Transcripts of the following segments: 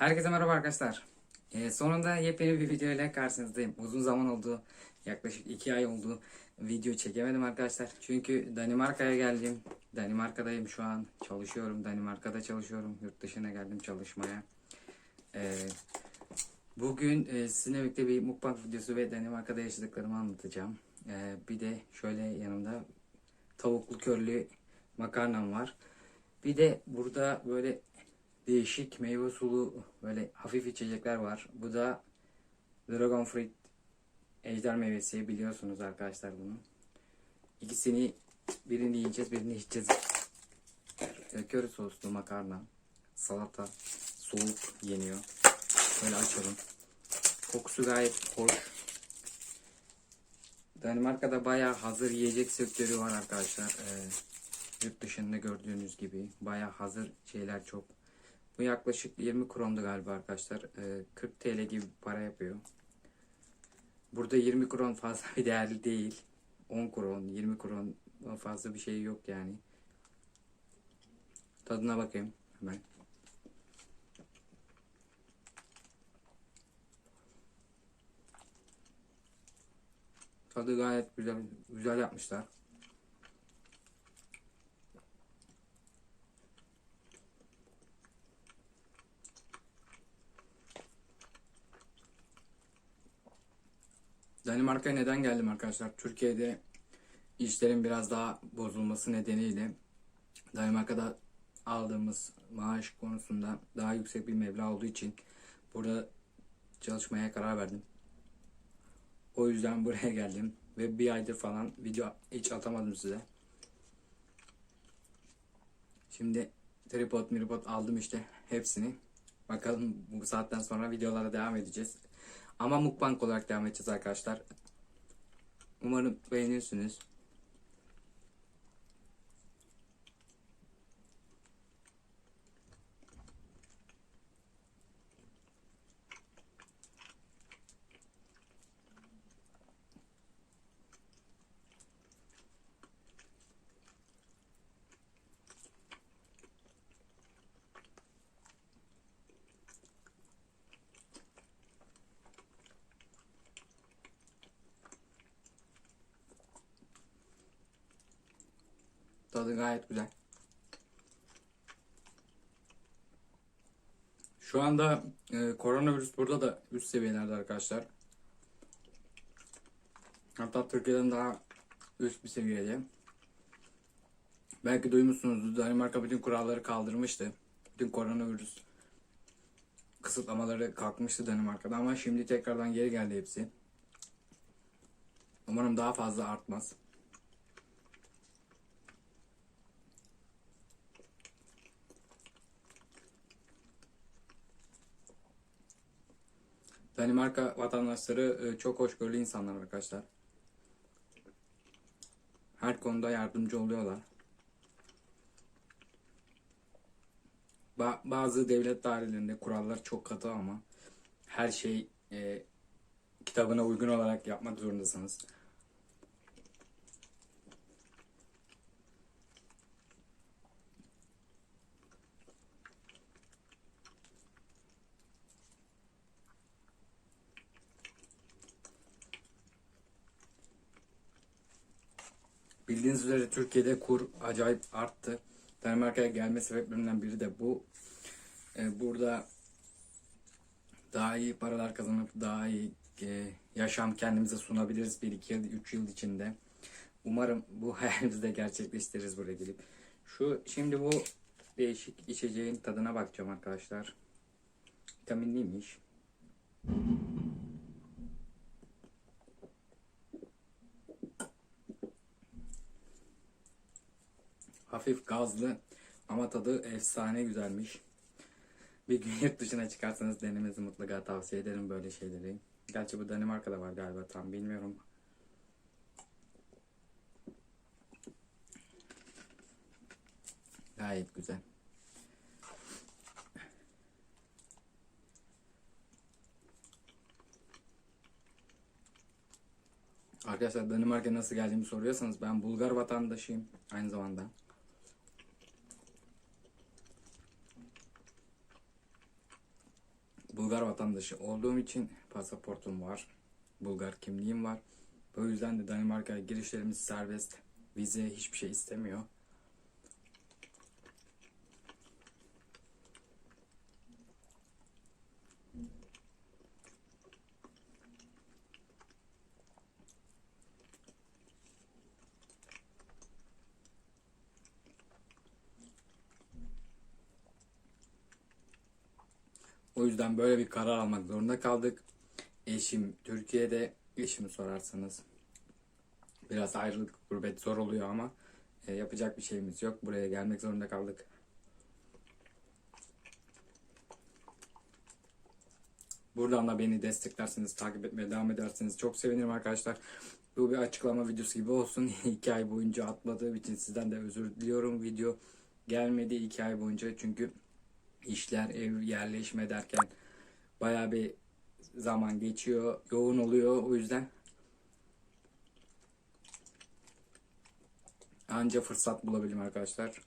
Herkese merhaba arkadaşlar. Ee, sonunda yepyeni bir video ile karşınızdayım. Uzun zaman oldu. Yaklaşık 2 ay oldu. Video çekemedim arkadaşlar. Çünkü Danimarka'ya geldim. Danimarka'dayım şu an. Çalışıyorum. Danimarka'da çalışıyorum. Yurt dışına geldim çalışmaya. Ee, bugün e, sizinle birlikte bir mukbang videosu ve Danimarka'da yaşadıklarımı anlatacağım. Ee, bir de şöyle yanımda tavuklu körlü makarnam var. Bir de burada böyle değişik meyve sulu böyle hafif içecekler var. Bu da Dragon Fruit ejder meyvesi biliyorsunuz arkadaşlar bunu. İkisini birini yiyeceğiz birini içeceğiz. Ee, Köri soslu makarna, salata, soğuk yeniyor. Böyle açalım. Kokusu gayet hoş. Danimarka'da bayağı hazır yiyecek sektörü var arkadaşlar. Ee, yurt dışında gördüğünüz gibi bayağı hazır şeyler çok. Bu yaklaşık 20 krondu galiba arkadaşlar. Ee, 40 TL gibi para yapıyor. Burada 20 kron fazla bir değerli değil. 10 kron, 20 kron fazla bir şey yok yani. Tadına bakayım hemen. Tadı gayet güzel, güzel yapmışlar. Danimarka'ya neden geldim arkadaşlar? Türkiye'de işlerin biraz daha bozulması nedeniyle Danimarka'da aldığımız maaş konusunda daha yüksek bir meblağ olduğu için burada çalışmaya karar verdim. O yüzden buraya geldim ve bir aydır falan video hiç atamadım size. Şimdi tripod miripod aldım işte hepsini. Bakalım bu saatten sonra videolara devam edeceğiz. Ama mukbang olarak devam edeceğiz arkadaşlar. Umarım beğenirsiniz. Tadı gayet güzel. Şu anda e, koronavirüs burada da üst seviyelerde arkadaşlar. Hatta Türkiye'den daha üst bir seviyede. Belki duymuşsunuzdur. Danimarka bütün kuralları kaldırmıştı. Bütün koronavirüs kısıtlamaları kalkmıştı Danimarka'da ama şimdi tekrardan geri geldi hepsi. Umarım daha fazla artmaz. Danimarka vatandaşları e, çok hoşgörülü insanlar arkadaşlar. Her konuda yardımcı oluyorlar. Ba- bazı devlet dairelerinde kurallar çok katı ama her şey e, kitabına uygun olarak yapmak zorundasınız. Bildiğiniz üzere Türkiye'de kur acayip arttı. Danimarka'ya gelme sebeplerinden biri de bu. Ee, burada daha iyi paralar kazanıp daha iyi e, yaşam kendimize sunabiliriz 1 2 yıl 3 yıl içinde. Umarım bu hayalimizi de gerçekleştiririz buraya gelip. Şu şimdi bu değişik içeceğin tadına bakacağım arkadaşlar. Vitaminliymiş. Hafif gazlı ama tadı efsane güzelmiş. Bir gün yurt dışına çıkarsanız denemenizi mutlaka tavsiye ederim böyle şeyleri. Gerçi bu Danimarka'da var galiba tam bilmiyorum. Gayet güzel. Arkadaşlar Danimarka'ya nasıl geldiğimi soruyorsanız ben Bulgar vatandaşıyım aynı zamanda. Bulgar vatandaşı olduğum için pasaportum var. Bulgar kimliğim var. Bu yüzden de Danimarka'ya girişlerimiz serbest. Vize hiçbir şey istemiyor. Yüzden böyle bir karar almak zorunda kaldık. Eşim Türkiye'de, eşimi sorarsanız biraz ayrılık, gurbet zor oluyor ama e, yapacak bir şeyimiz yok. Buraya gelmek zorunda kaldık. Buradan da beni desteklerseniz, takip etmeye devam ederseniz çok sevinirim arkadaşlar. Bu bir açıklama videosu gibi olsun. iki ay boyunca atmadığım için sizden de özür diliyorum. Video gelmedi iki ay boyunca çünkü işler, ev, yerleşme derken bayağı bir zaman geçiyor, yoğun oluyor. O yüzden anca fırsat bulabildim arkadaşlar.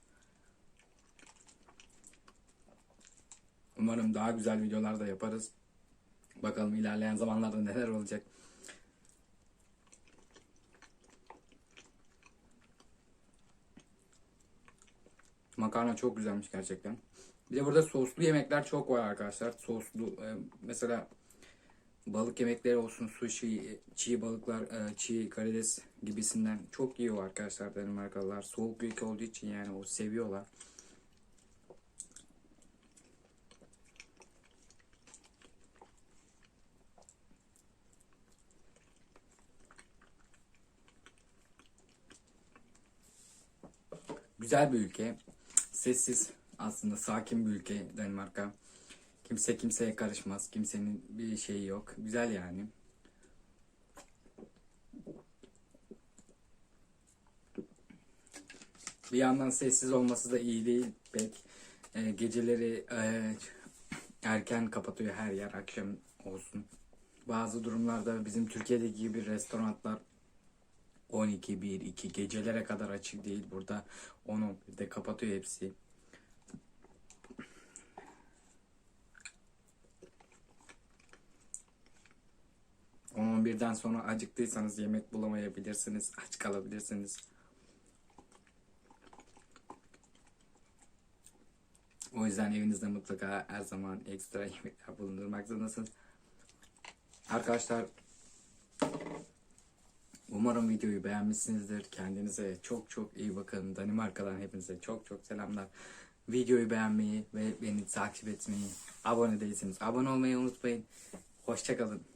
Umarım daha güzel videolar da yaparız. Bakalım ilerleyen zamanlarda neler olacak. Makarna çok güzelmiş gerçekten. Bir de burada soslu yemekler çok var arkadaşlar. Soslu e, mesela balık yemekleri olsun, sushi, çiğ balıklar, e, çiğ karides gibisinden çok iyi o arkadaşlar Danimarkalılar. Soğuk ülke olduğu için yani o seviyorlar. Güzel bir ülke. Sessiz aslında sakin bir ülke Danimarka. Kimse kimseye karışmaz. Kimsenin bir şeyi yok. Güzel yani. Bir yandan sessiz olması da iyi değil pek. Ee, geceleri e, erken kapatıyor her yer akşam olsun. Bazı durumlarda bizim Türkiye'deki gibi restoranlar 12, 1, 2 gecelere kadar açık değil. Burada 10-11'de kapatıyor hepsi. On birden sonra acıktıysanız yemek bulamayabilirsiniz, aç kalabilirsiniz. O yüzden evinizde mutlaka her zaman ekstra yemekler bulundurmak zorundasınız. Arkadaşlar Umarım videoyu beğenmişsinizdir. Kendinize çok çok iyi bakın. Danimarka'dan hepinize çok çok selamlar. Videoyu beğenmeyi ve beni takip etmeyi, abone değilseniz abone olmayı unutmayın. Hoşçakalın.